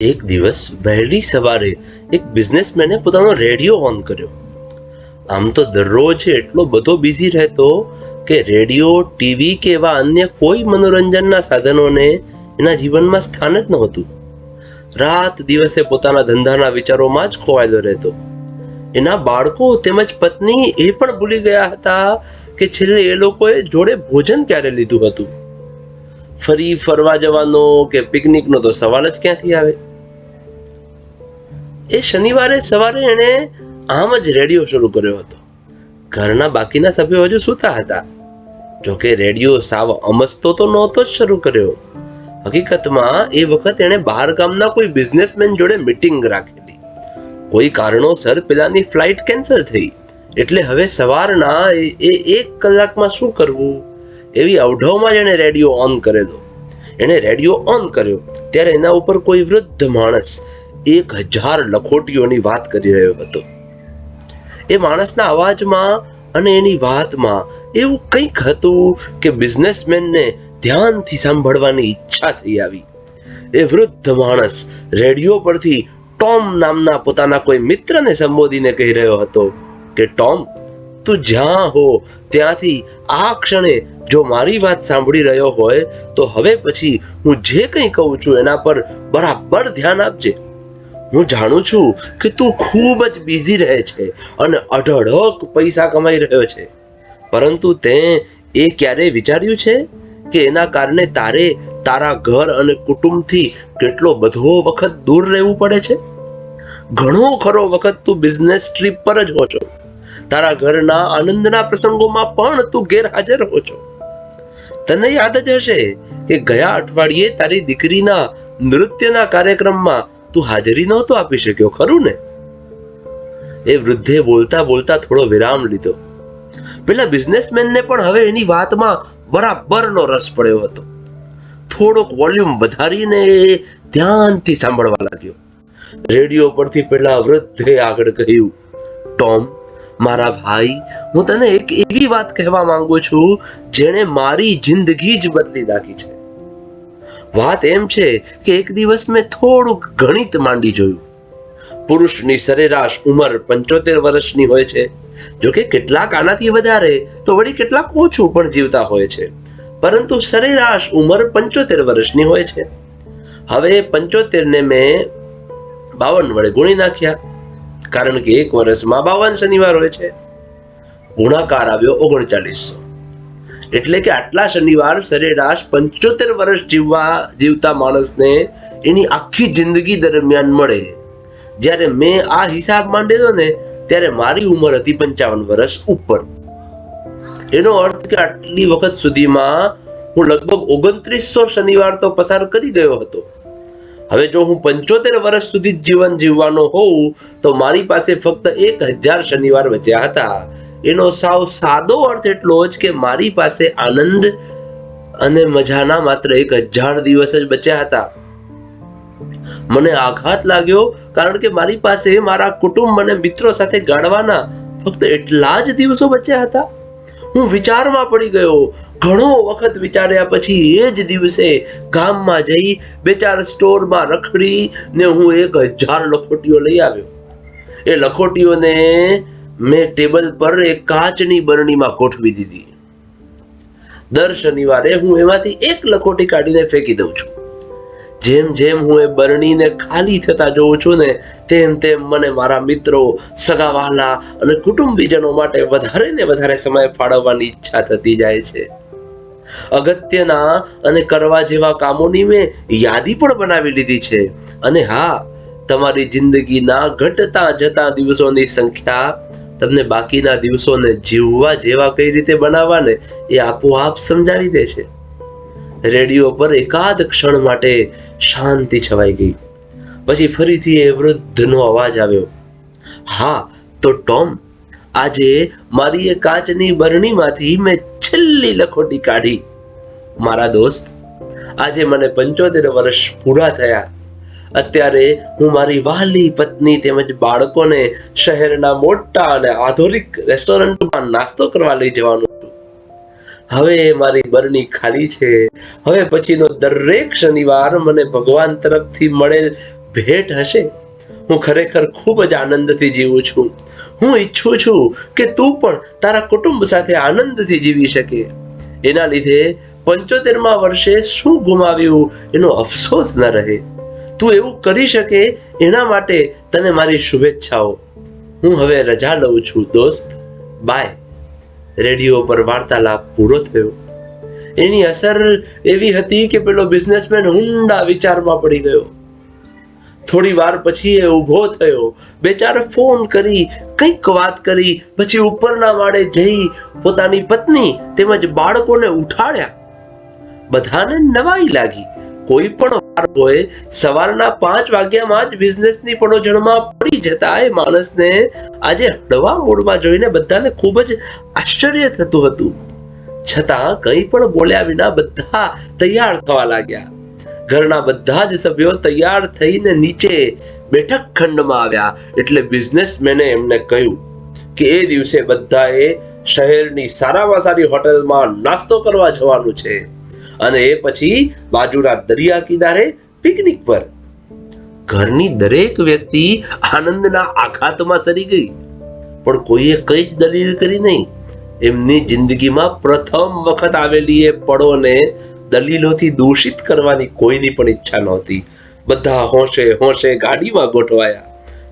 એક દિવસ વહેલી સવારે એક બિઝનેસમેને પોતાનો રેડિયો ઓન કર્યો. આમ તો દરરોજ એટલો બધો બિઝી રહેતો કે રેડિયો ટીવી કે એવા અન્ય કોઈ મનોરંજનના સાધનોને એના જીવનમાં સ્થાન જ નહોતું. રાત દિવસે પોતાના ધંધાના વિચારોમાં જ ખોવાયેલો રહેતો. એના બાળકો તેમજ પત્ની એ પણ ભૂલી ગયા હતા કે છેલ્લે એ લોકોએ જોડે ભોજન ક્યારે લીધું હતું. ફરી ફરવા જવાનો કે પિકનિકનો તો સવાલ જ ક્યાંથી આવે? એ શનિવારે સવારે એણે આમ જ રેડિયો શરૂ કર્યો હતો. ઘરના બાકીના સભ્યો હજુ સૂતા હતા. જોકે રેડિયો સાવ અમસ્તો તો નહોતો જ શરૂ કર્યો. હકીકતમાં એ વખત એણે બહાર ગામના કોઈ બિઝનેસમેન જોડે મીટિંગ રાખેલી. કોઈ કારણોસર પેલાની ફ્લાઇટ કેન્સલ થઈ. એટલે હવે સવારના એ એક કલાકમાં શું કરવું? એવી અવઢવમાં જ એણે રેડિયો ઓન કરેલો. એણે રેડિયો ઓન કર્યો. ત્યારે એના ઉપર કોઈ વૃદ્ધ માણસ એક હજાર લખોટીઓની વાત કરી રહ્યો હતો. એ માણસના અવાજમાં અને એની વાતમાં એવું કંઈક હતું કે બિઝનેસમેનને ધ્યાનથી સાંભળવાની ઈચ્છા થઈ આવી. એ વૃદ્ધ માણસ રેડિયો પરથી ટોમ નામના પોતાના કોઈ મિત્રને સંબોધીને કહી રહ્યો હતો કે, ટોમ, તું જ્યાં હો, ત્યાંથી આ ક્ષણે જો મારી વાત સાંભળી રહ્યો હોય, તો હવે પછી હું જે કંઈ કહું છું એના પર બરાબર ધ્યાન આપજે. હું જાણું છું કે તું ખૂબ જ બિઝી રહે છે અને અઢળક પૈસા કમાઈ રહ્યો છે. પરંતુ તે એ ક્યારેય વિચાર્યું છે કે એના કારણે તારે તારા ઘર અને કુટુંબથી કેટલો બધો વખત દૂર રહેવું પડે છે? ઘણો ખરો વખત તું બિઝનેસ ટ્રીપ પર જ હો છો. તારા ઘરના આનંદના પ્રસંગોમાં પણ તું ગેરહાજર હો છો. તને યાદ જ હશે કે ગયા અઠવાડિયે તારી દીકરીના નૃત્યના કાર્યક્રમમાં તું હાજરી નહોતો આપી શક્યો, ખરું ને? એ વૃદ્ધે બોલતા બોલતા થોડો વિરામ લીધો. પેલા બિઝનેસમેનને પણ હવે એની વાતમાં બરાબરનો રસ પડ્યો હતો. થોડોક વોલ્યુમ વધારીને એ ધ્યાનથી સાંભળવા લાગ્યો. રેડિયો પરથી પેલા વૃદ્ધે આગળ કહ્યું, ટોમ, મારા ભાઈ, હું તને એક એવી વાત કહેવા માંગુ છું, જેણે મારી જિંદગી જ બદલી નાખી છે. વાત એમ છે કે એક દિવસ મેં થોડુંક ગણિત માંડી જોયું. પુરુષની સરેરાશ ઉંમર પંચોતેર વર્ષની હોય છે. જોકે કેટલાક આનાથી વધારે તો વળી કેટલાક ઓછું પણ જીવતા હોય છે. પરંતુ સરેરાશ ઉંમર પંચોતેર વર્ષની હોય છે. હવે પંચોતેરને મેં બાવન વડે ગુણી નાખ્યા. કારણ કે એક વર્ષમાં બાવન શનિવાર હોય છે. ગુણાકાર આવ્યો ઓગણચાલીસો. એટલે કે આટલા શનિવાર સરેરાશ પંચોતેર વર્ષ જીવવા જીવતા માણસને એની આખી જિંદગી દરમિયાન મળે. જ્યારે મેં આ હિસાબ માંડેલો ને, ત્યારે મારી ઉંમર હતી પંચાવન વર્ષ ઉપર. એનો અર્થ કે આટલી વખત સુધીમાં હું લગભગ ઓગણત્રીસો શનિવાર તો પસાર કરી ગયો હતો. હવે જો હું પંચોતેર વર્ષ સુધી જીવન જીવવાનો હોઉં, તો મારી પાસે ફક્ત એક હજાર શનિવાર બચ્યા હતા. એનો સાવ સાદો અર્થ એટલો જ કે મારી પાસે આનંદ અને મજાના માત્ર એક હજાર દિવસ જ બચ્યા હતા. મને આઘાત લાગ્યો કારણ કે મારી પાસે મારા કુટુંબ અને મિત્રો સાથે ગાળવાના ફક્ત એટલા જ દિવસો બચ્યા હતા. હું વિચારમાં પડી ગયો. ઘણો વખત વિચાર્યા પછી એ જ દિવસે ગામમાં જઈ બે ચાર સ્ટોરમાં રખડી ને હું એક હજાર લખોટીઓ લઈ આવ્યો. એ લખોટીઓને મેં ટેબલ પર એક કાચની બરણીમાં ગોઠવી દીધી. દર શનિવારે હું એમાંથી એક લખોટી કાઢીને ફેંકી દઉં છું. જેમ જેમ હું એ બરણીને ખાલી થતા જોઉં છું ને, તેમ તેમ મને મારા મિત્રો, સગાવાલા અને કુટુંબીજનો માટે વધારે ને વધારે સમય ફાળવવાની ઈચ્છા થતી જાય છે. અગત્યના અને કરવા જેવા કામોની મેં યાદી પણ બનાવી લીધી છે. અને હા, તમારી જિંદગીના ઘટતા જતા દિવસોની સંખ્યા તમને બાકીના દિવસોને જીવવા જેવા કઈ રીતે બનાવવાને એ આપોઆપ સમજાવી દે છે રેડિયો પર એકાદ ક્ષણ માટે શાંતિ છવાઈ ગઈ. પછી ફરીથી એ વૃદ્ધનો અવાજ આવ્યો. હા, તો ટોમ, આજે મારી એ કાચની બરણીમાંથી મેં છેલ્લી લખોટી કાઢી. મારા દોસ્ત, આજે મને પંચોતેર વર્ષ પૂરા થયા. અત્યારે હું મારી વહાલી પત્ની તેમજ બાળકોને શહેરના મોટા અને આધુનિક રેસ્ટોરન્ટમાં નાસ્તો કરવા લઈ જવાનું હવે મારી બરણી ખાલી છે. હવે પછીનો દરેક શનિવાર મને ભગવાન તરફથી મળેલ ભેટ હશે. હું ખરેખર ખૂબ જ આનંદથી જીવું છું. હું ઈચ્છું છું કે તું પણ તારા કુટુંબ સાથે આનંદથી જીવી શકે. એના લીધે પંચોતેરમાં વર્ષે શું ગુમાવ્યું એનો અફસોસ ન રહે. તું એવું કરી શકે એના માટે તને મારી શુભેચ્છાઓ. હું હવે રજા લઉં છું, દોસ્ત. બાય રેડિયો પર વાર્તાલાપ પૂરો થયો. એની અસર એવી હતી કે પેલો બિઝનેસમેન ઊંડા વિચારમાં પડી ગયો. થોડી વાર પછી એ ઊભો થયો. બેચારે ફોન કરી, કંઈક વાત કરી, પછી ઉપરના માળે જઈ પોતાની પત્ની તેમજ બાળકોને ઉઠાડ્યા. બધાને નવાઈ લાગી. કોઈ પણ બાળકોએ સવારના પાંચ વાગ્યામાં જ બિઝનેસની પડોજણમાં પડી જતા એ માણસને આજે હળવા મૂડમાં જોઈને બધાને ખૂબ જ આશ્ચર્ય થતું હતું. છતાં કંઈ પણ બોલ્યા વિના બધા તૈયાર થવા લાગ્યા. ઘરના બધા જ સભ્યો તૈયાર થઈને નીચે બેઠક ખંડમાં આવ્યા એટલે બિઝનેસમેને એમને કહ્યું કે એ દિવસે બધાએ શહેરની સારામાં સારી હોટલમાં નાસ્તો કરવા જવાનું છે. અને એ પછી બાજુના દરિયા કિનારે પિકનિક પર. ઘરની દરેક વ્યક્તિ આનંદના આઘાતમાં સરી ગઈ. પણ કોઈએ કઈ જ દલીલ કરી નહીં. એમની જિંદગીમાં પ્રથમ વખત આવેલી એ પળોને દલીલોથી દૂષિત કરવાની કોઈની પણ ઈચ્છા નહોતી. બધા હોંશે હોંશે ગાડીમાં ગોઠવાયા.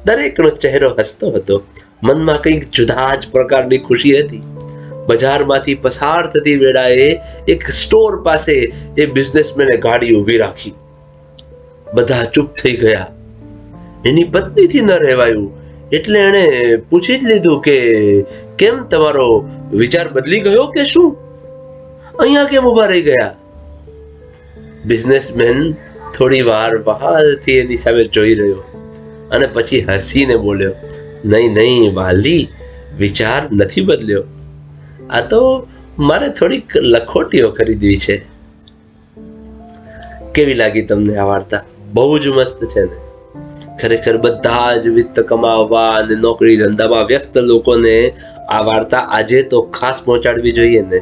દરેકનો ચહેરો હસતો હતો. મનમાં કંઈક જુદા જ પ્રકારની ખુશી હતી. બજારમાંથી પસાર થતી વેળાએ એક સ્ટોર પાસે એ બિઝનેસમેને ગાડી ઊભી રાખી. બધા ચૂપ થઈ ગયા. એની પત્નીથી ન રહેવાયું. એટલે એણે પૂછી જ લીધું કે, કેમ તમારો વિચાર બદલી ગયો કે શું? અહીંયા કેમ ઊભા રહી ગયા? બિઝનેસમેન થોડી વાર બહારથી એની સામે જોઈ રહ્યો અને પછી હસીને બોલ્યો, નહીં નહીં, વાલી, વિચાર નથી બદલ્યો. આ તો મારે થોડીક લખોટીઓ ખરીદવી છે. કેવી લાગી તમને આ વાર્તા? બહુ જ મસ્ત છે ને. ખરેખર બધા જ વિત્ત કમાવવા અને નોકરી ધંધામાં વ્યસ્ત લોકોને આ વાર્તા આજે તો ખાસ પહોંચાડવી જોઈએ ને.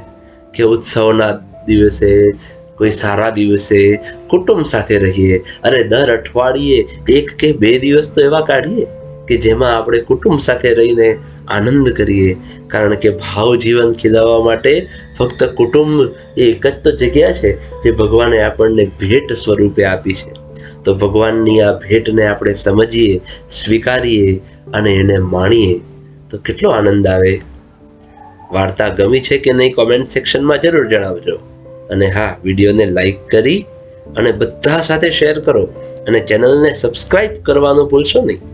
કે ઉત્સવના દિવસે, કોઈ સારા દિવસે કુટુંબ સાથે રહીએ. અરે દર અઠવાડિયે એક કે બે દિવસ તો એવા કાઢીએ. કે જેમાં આપણે કુટુંબ સાથે રહીને આનંદ કરીએ. કારણ કે ભાવ જીવન ખીલાવવા માટે ફક્ત કુટુંબ એ એક જ તો જગ્યા છે જે ભગવાને આપણને ભેટ સ્વરૂપે આપી છે. તો ભગવાનની આ ભેટને આપણે સમજીએ, સ્વીકારીએ અને એને માણીએ તો કેટલો આનંદ આવે. વાર્તા ગમી છે કે નહીં કોમેન્ટ સેક્શનમાં જરૂર જણાવજો. અને હા, વિડીયોને લાઈક કરી અને બધા સાથે શેર કરો અને ચેનલને સબસ્ક્રાઈબ કરવાનું ભૂલશો નહીં.